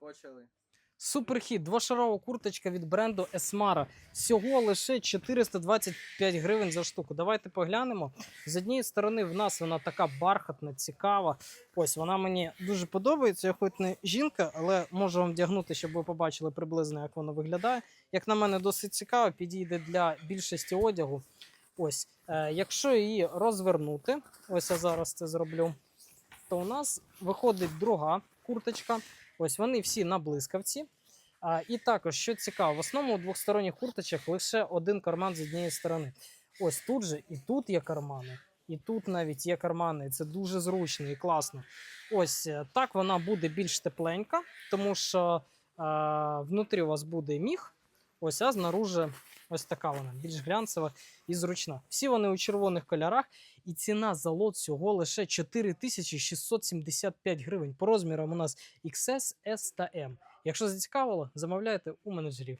Почали. Суперхіт, двошарова курточка від бренду Esmara. Всього лише 425 гривень за штуку. Давайте поглянемо. З однієї сторони, в нас вона така бархатна, цікава. Ось вона мені дуже подобається. Я хоч не жінка, але можу вам вдягнути, щоб ви побачили приблизно, як воно виглядає. Як на мене, досить цікаво, підійде для більшості одягу. Ось, е, якщо її розвернути, ось я зараз це зроблю, то у нас виходить друга курточка. Ось вони всі на блискавці. А, і також, що цікаво, в основному у двохсторонніх курточках лише один карман з однієї сторони. Ось тут же і тут є кармани, і тут навіть є кармани. Це дуже зручно і класно. Ось е, так вона буде більш тепленька, тому що а, внутрі у вас буде міг. Ось, а знаружи ось така вона, більш глянцева і зручна. Всі вони у червоних кольорах, і ціна за лот всього лише 4675 гривень. По розмірам у нас XS, S та M. Якщо зацікавило, замовляйте у менеджерів.